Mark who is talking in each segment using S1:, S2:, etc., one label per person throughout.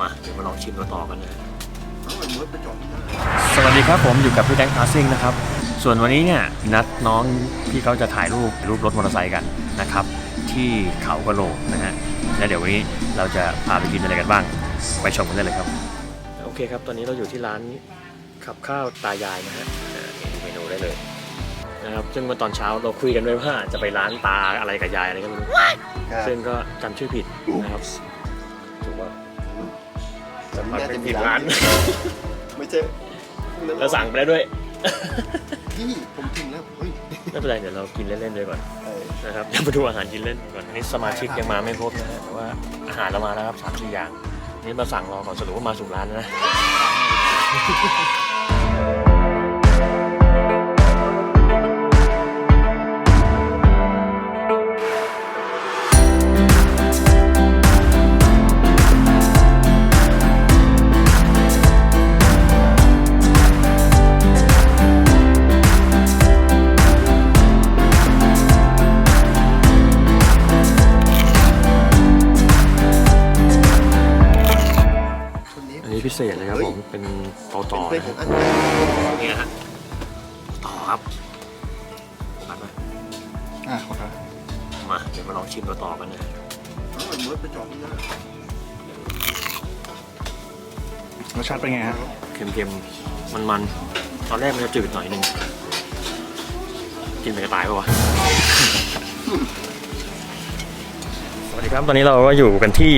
S1: มาเดี๋ยวมาลองชิมตัวต่อกันนะ
S2: เอาไอ้มดไปจอดที่หน้า
S1: สวัสดีครับผมอยู่กับพี่แดงพาซิ่งนะครับ ส่วนวันนี้เนี่ยนัดน้องที่เขาจะถ่ายรูปรูปรถมอเตอร์ไซค์กันนะครับ ที่เขากะโหลกนะฮะและเดี๋ยววันนี้เราจะพาไปกินอะไรกันบ้าง ไปชมกันได้เลยครับ โอเคครับ ตอนนี้เราอยู่ที่ร้านขับข้าวตายายนะฮะอ่าเมนูได้เลยนะครับซึ่งเมื่อตอนเช้าเราคุยกันไว้ว่าจะไปร้านตาอะไรกับยายอะไรก็ไม่รู้
S2: ครับ
S1: ซึ่งก็จำชื่อผิดนะครับถูกว่า
S2: แต่ มันน่าจะมี
S1: ผิด
S2: ร้า
S1: ร้านน
S2: ไม่ใช่
S1: แล้วสั่งไปได้ด้วย
S2: พี่ผมกินแล้วเฮ้ย
S1: ไม่เป็นไรเดี๋ยวเรากินเล่นๆด้วยก่อน
S2: เออ
S1: นะครับเดี๋ยวมาดูอาหารกินเล่นก่อนอันนี้สมาชิกยังมาไม่ครบนะฮะแต่ว่าอาหารเรามาแล้วครับสามสี่อย่างนี่มาสั่งรอก่อนสรุปว่ามาสู่ร้านนะ เศษเลยครับผม เป็นต่อต่อ
S2: เป็น
S1: นะ
S2: เพื่อนขอ
S1: ฮะ
S2: งอัน
S1: นี่นะฮะต่อครับมาไหม
S3: อะขอครับ
S1: มาเดี๋ยวมาลองชิมตัวต่อกันนะ
S2: เอาไอ้มดไปจอดที่หน้าร
S3: สชาติเป็นไงฮะ
S1: เค็มๆ มันๆ ตอนแรกมันจะจืดหน่อยนึง กินไปกระต่ายปะวะสวัสดีครับ ตอนนี้เราก็อยู่กันที่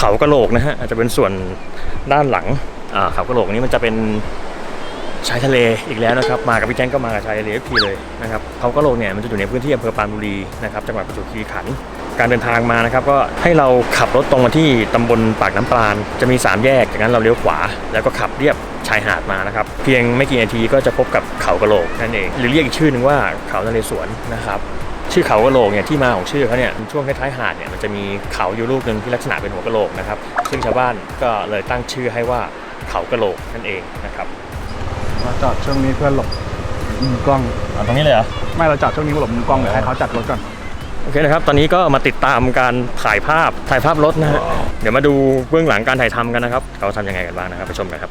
S1: เขากระโหลกนะฮะอาจจะเป็นส่วนด้านหลังอ่าเขากระโหลกนี้มันจะเป็นชายทะเลอีกแล้วนะครับ มากับพี่แจ้งก็มากับชายทะเลทุกทีเลยนะครับเขากระโหลกเนี่ยมันจะอยู่ในพื้นที่อำเภอปรานบุรีนะครับจังหวัดประจวบคีรีขันธ์การเดินทางมานะครับก็ให้เราขับรถตรงมาที่ตำบลปากน้ำปราณจะมี 3 แยกจากนั้นเราเลี้ยวขวา แล้วก็ขับเรียบชายหาดมานะครับ เพียงไม่กี่นาทีก็จะพบกับเขากระโหลกนั่นเอง หรือเรียกอีกชื่อหนึ่งว่าเขานเรศวรนะครับ ชื่อเขากะโหลกเนี่ยที่มาของชื่อเขาเนี่ยช่วงท้ายๆหาดเนี่ยมันจะมีเขาอยู่ลูกหนึ่งที่ลักษณะเป็นหัวกะโหลกนะครับ ซึ่งชาวบ้านก็เลยตั้งชื่อให้ว่าเขากะโหลกนั่นเองนะครับ
S3: เราจอดช่วงนี้เพื่อหลบมุมกล้อง
S1: ตรงนี้เลยเหรอ
S3: ไม่เราจอดช่วงนี้เพื่อหลบมุมกล้องเดี๋ยวให้เขาจัดรถก่อน
S1: โอเคนะครับ ตอนนี้ก็มาติดตามการถ่ายภาพถ่ายภาพรถนะฮะเดี๋ยวมาดูเบื้องหลังการถ่ายทำกันนะครับ เขาทำยังไงกันบ้างนะครับไปชมกันครับ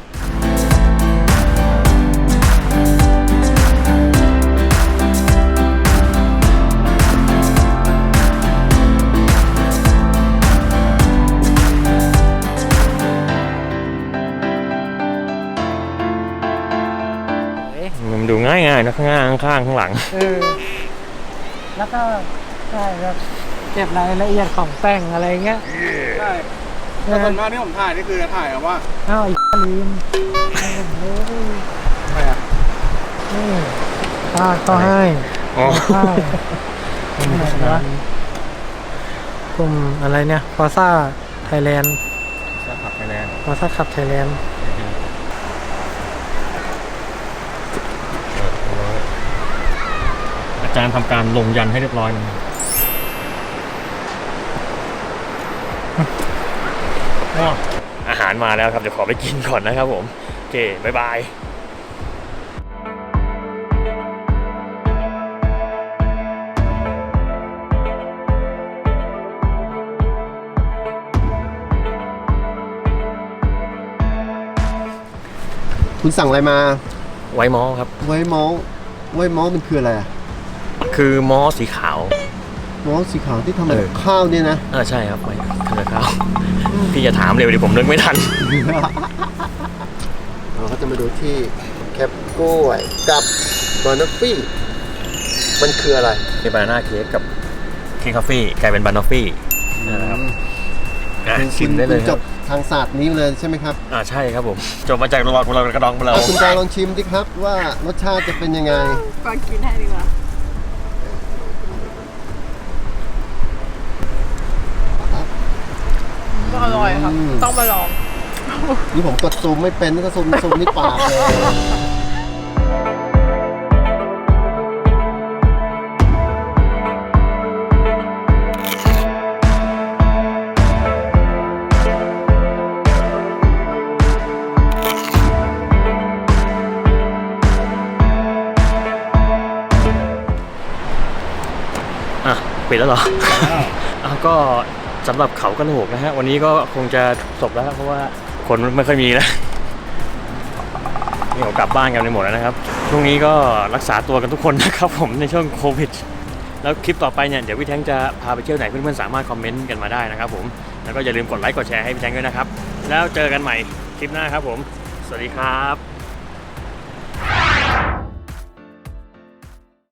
S1: มันดูง่ายๆนะข้างหน้าข้างๆข้างหลัง
S4: เออ แล้วก็ใช่ครับเก็บรายละเอียดของแต่งอะไรเงี้ย
S3: ใช่
S4: เอ
S3: แต่
S4: อ
S3: ส่วนมากที่ผมถ่ายนี่คือจะถ่ายแบบว่า
S4: อ้าวไอ้ลืมโอ้โห
S3: อะไรอะ
S4: นี่พลาดก็ให้
S1: อ๋อ
S4: พลาดไหนวะกลุ่มอะไรเนี่ยฟอซ่าไทยแลนด์
S1: ขับไทยแลนด์
S4: ฟอซ่าขับไทยแลนด์
S1: อาจารย์ทำการลงยันให้เรียบร้อยนะอาหารมาแล้วครับเดี๋ยวขอไปกินก่อนนะครับผมโอเคบ๊ายบาย
S2: คุณสั่งอะไรมา
S1: ไว้มอครับ
S2: ไว้มอลไว้มอลมันคืออะไรอะ
S1: คือมอสีขาว
S2: มอลสีขาวที่ทำมา
S1: เอ
S2: จา
S1: อ
S2: กข้าวเนี่ยนะ
S1: อ่าใช่ครับไว้ทำกับข้าวพี่จะถามเร็วดิผมนึกไม่ทัน
S2: เราก็จะมาดูที่แคปกล้วยกับบานอฟฟี่ มันคืออะไร
S1: มีบานาน่าเค้กกับเค้กคาเฟ่กลายเป็นบานอฟฟี่นะครับอะ
S2: คุณ
S1: ชิมได้เลย
S2: คุณ
S1: ค
S2: จ
S1: รับ บ
S2: ทางศาสตร์นี้เลยใช่ไหมครับ
S1: อ่าใช่ครับผม จบมาจากระหว่างเรากระดองเรา
S2: อะคุณจอยลองชิมดิครับว่ารสชาติจะเป็นยังไง
S5: ก่อนกินให้ดีกว่า ก็อร่อย ครับ
S2: อืม
S5: ต้องมาลอง
S2: นี่ผมกดซูมไม่เป็นก็ซูมซูมนี่ปากเลย
S1: อะปิดแล้วเหรออะก็ สำหรับเขากระโหลกนะฮะ วันนี้ก็คงจะจบแล้วเพราะว่าคนไม่ค่อยมีแล้วนี่เขากลับบ้านกันไปหมดแล้วนะครับช่วงนี้ก็รักษาตัวกันทุกคนนะครับผมในช่วงโควิด แล้วคลิปต่อไปเนี่ยเดี๋ยวพี่แท้งจะพาไปเที่ยวไหนเพื่อนๆสามารถคอมเมนต์กันมาได้นะครับผมแล้วก็อย่าลืมกดไลค์กดแชร์ให้พี่แท้งด้วยนะครับ แล้วเจอกันใหม่คลิปหน้าครับผม สวัสดีครับ